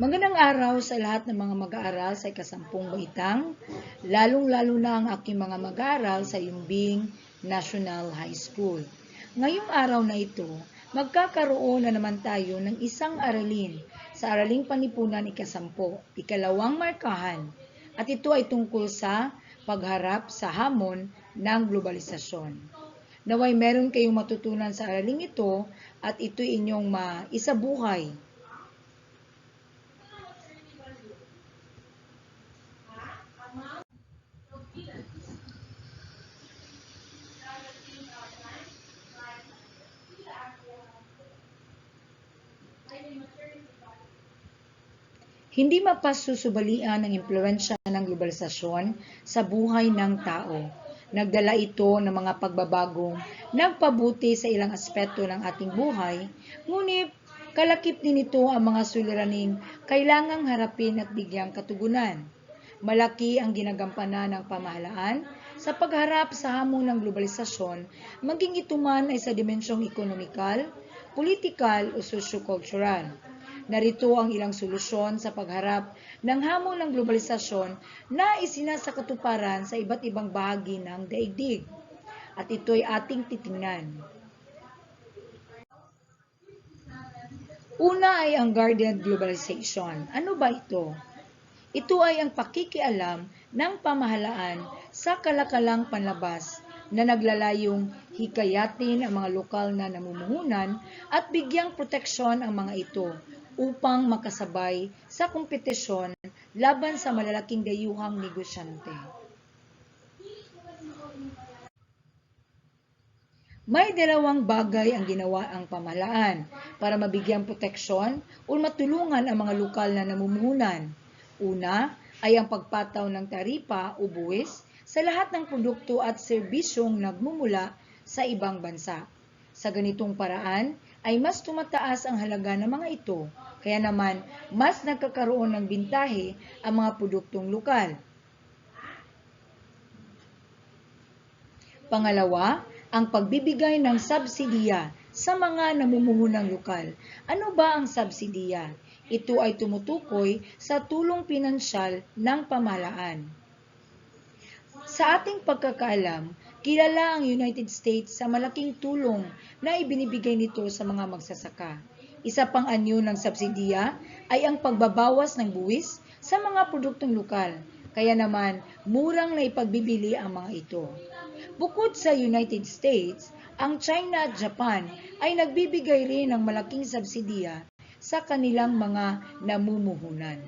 Magandang araw sa lahat ng mga mag-aaral sa ikasampung baitang, lalong-lalo na ang aking mga mag-aaral sa Yumbing National High School. Ngayong araw na ito, magkakaroon na naman tayo ng isang aralin sa Araling Panipunan ikasampo, ikalawang markahan, at ito ay tungkol sa pagharap sa hamon ng globalisasyon. Naway meron kayong matutunan sa araling ito at ito inyong maisabuhay Hindi mapasusubalian ang impluensya ng globalisasyon sa buhay ng tao. Nagdala ito ng mga pagbabagong nagpabuti sa ilang aspeto ng ating buhay, ngunit kalakip din ito ang mga suliraning kailangang harapin at bigyang katugunan. Malaki ang ginagampanan ng pamahalaan sa pagharap sa hamon ng globalisasyon, maging ito man ay sa dimensyong ekonomikal, politikal o sosyo-cultural. Narito ang ilang solusyon sa pagharap ng hamon ng globalisasyon na isinasakatuparan sa iba't ibang bahagi ng daigdig. At ito'y ating titingnan. Una ay ang guarded globalization. Ano ba ito? Ito ay ang pakikialam ng pamahalaan sa kalakalang panlabas na naglalayong hikayatin ang mga lokal na namumuhunan at bigyang proteksyon ang mga ito upang makasabay sa kompetisyon laban sa malalaking dayuhang negosyante. May dalawang bagay ang ginawa ang pamahalaan para mabigyang proteksyon o matulungan ang mga lokal na namumuhunan. Una ay ang pagpataw ng taripa o buwis sa lahat ng produkto at serbisyong nagmumula sa ibang bansa. Sa ganitong paraan ay mas tumataas ang halaga ng mga ito, kaya naman mas nagkakaroon ng bintahe ang mga produktong lokal. Pangalawa, ang pagbibigay ng subsidiya sa mga namumuhunang lokal. Ano ba ang subsidiya? Ito ay tumutukoy sa tulong pinansyal ng pamahalaan. Sa ating pagkakaalam, kilala ang United States sa malaking tulong na ibinibigay nito sa mga magsasaka. Isa pang anyo ng subsidiya ay ang pagbabawas ng buwis sa mga produktong lokal, kaya naman murang na ipagbibili ang mga ito. Bukod sa United States, ang China at Japan ay nagbibigay rin ng malaking subsidiya sa kanilang mga namumuhunan.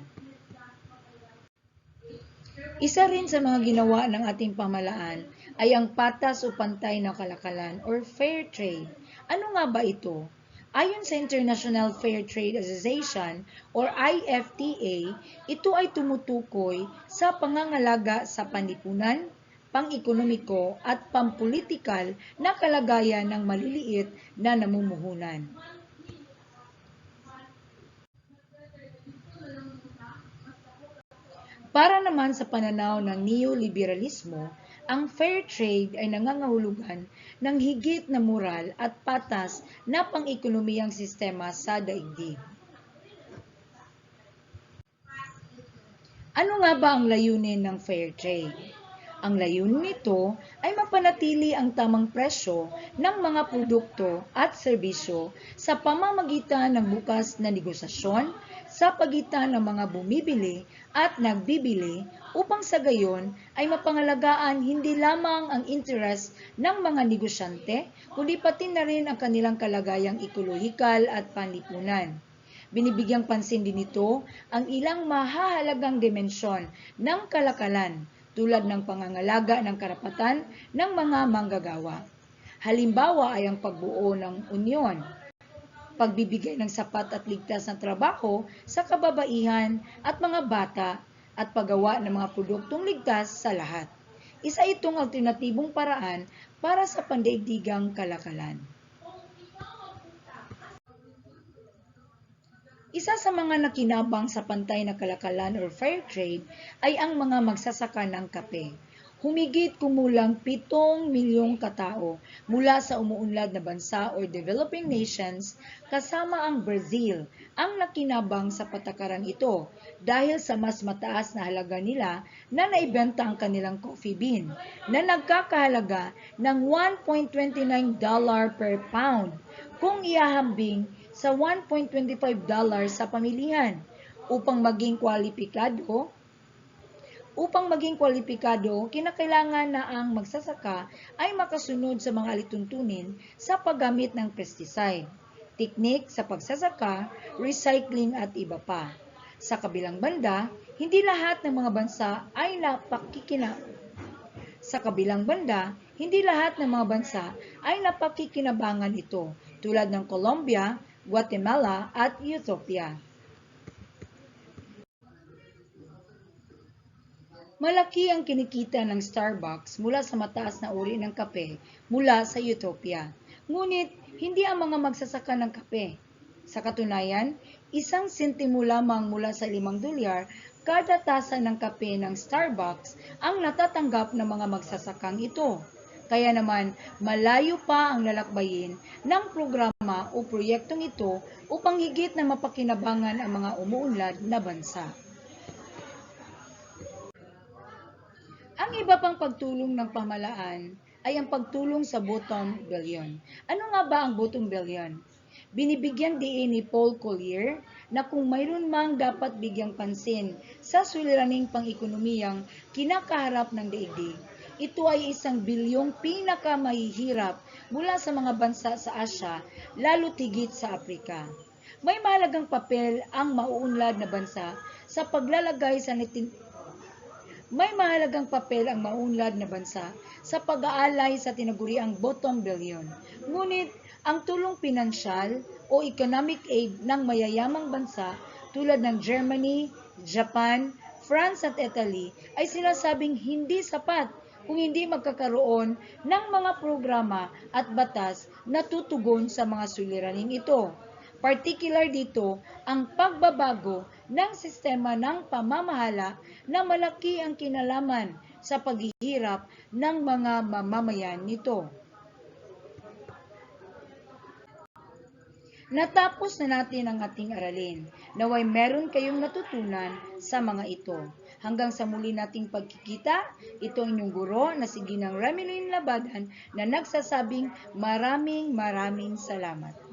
Isa rin sa mga ginawa ng ating pamalaan ay ang patas o pantay na kalakalan or fair trade. Ano nga ba ito? Ayon sa International Fair Trade Association or IFTA, ito ay tumutukoy sa pangangalaga sa panlipunan, pang-ekonomiko at pampolitikal na kalagayan ng maliliit na namumuhunan. Para naman sa pananaw ng neoliberalismo, ang fair trade ay nangangahulugan ng higit na moral at patas na pang-ekonomiyang sistema sa daigdig. Ano nga ba ang layunin ng fair trade? Ang layunin nito ay mapanatili ang tamang presyo ng mga produkto at serbisyo sa pamamagitan ng bukas na negosasyon sa pagitan ng mga bumibili at nagbibili upang sa gayon ay mapangalagaan hindi lamang ang interes ng mga negosyante, kundi pati na rin ang kanilang kalagayang ekolohikal at panlipunan. Binibigyang pansin din ito ang ilang mahahalagang dimensyon ng kalakalan tulad ng pangangalaga ng karapatan ng mga manggagawa. Halimbawa ay ang pagbuo ng unyon, pagbibigay ng sapat at ligtas na trabaho sa kababaihan at mga bata at paggawa ng mga produktong ligtas sa lahat. Isa itong alternatibong paraan para sa pandaigdigang kalakalan. Isa sa mga nakinabang sa pantay na kalakalan or fair trade ay ang mga magsasaka ng kape. Humigit kumulang 7 milyong katao mula sa umuunlad na bansa or developing nations kasama ang Brazil ang nakinabang sa patakarang ito dahil sa mas mataas na halaga nila na naibenta ang kanilang coffee bean na nagkakahalaga ng 1.29 dollar per pound kung iahambing sa 1.25 dollar sa pamilihan upang maging kwalipikado Upang maging kwalipikado, kinakailangan na ang magsasaka ay makasunod sa mga alituntunin sa paggamit ng pesticide, teknik sa pagsasaka, recycling at iba pa. Sa kabilang banda, hindi lahat ng mga bansa ay napakikina sa kabilang banda, hindi lahat ng mga bansa ay napakikinabangan ito tulad ng Colombia, Guatemala at Ethiopia. Malaki ang kinikita ng Starbucks mula sa mataas na uri ng kape mula sa Ethiopia. Ngunit hindi ang mga magsasaka ng kape. Sa katunayan, isang sentimo lamang mula sa limang dolyar kada tasa ng kape ng Starbucks ang natatanggap ng mga magsasakang ito. Kaya naman, malayo pa ang lalakbayin ng programa o proyektong ito upang higit na mapakinabangan ang mga umuunlad na bansa. Ang iba pang pagtulong ng pamalaan ay ang pagtulong sa bottom billion. Ano nga ba ang bottom billion? Binibigyan diin ni Paul Collier na kung mayroon mang dapat bigyang pansin sa suliraning pang-ekonomiyang kinakaharap ng daigdig, ito ay isang bilyong pinakamahihirap mula sa mga bansa sa Asya, lalo tigit sa Afrika. May mahalagang papel ang mauunlad na bansa sa paglalagay sa may mahalagang papel ang maunlad na bansa sa pag-aalay sa tinaguriang bottom billion. Ngunit ang tulong pinansyal o economic aid ng mayayamang bansa tulad ng Germany, Japan, France at Italy ay sinasabing hindi sapat kung hindi magkakaroon ng mga programa at batas na tutugon sa mga suliraning ito. Particular dito ang pagbabago ng sistema ng pamamahala na malaki ang kinalaman sa paghihirap ng mga mamamayan nito. Natapos na natin ang ating aralin. Naway meron kayong natutunan sa mga ito. Hanggang sa muli nating pagkikita, ito ang inyong guro na si Ginang Ramilin Labadan na nagsasabing maraming maraming salamat.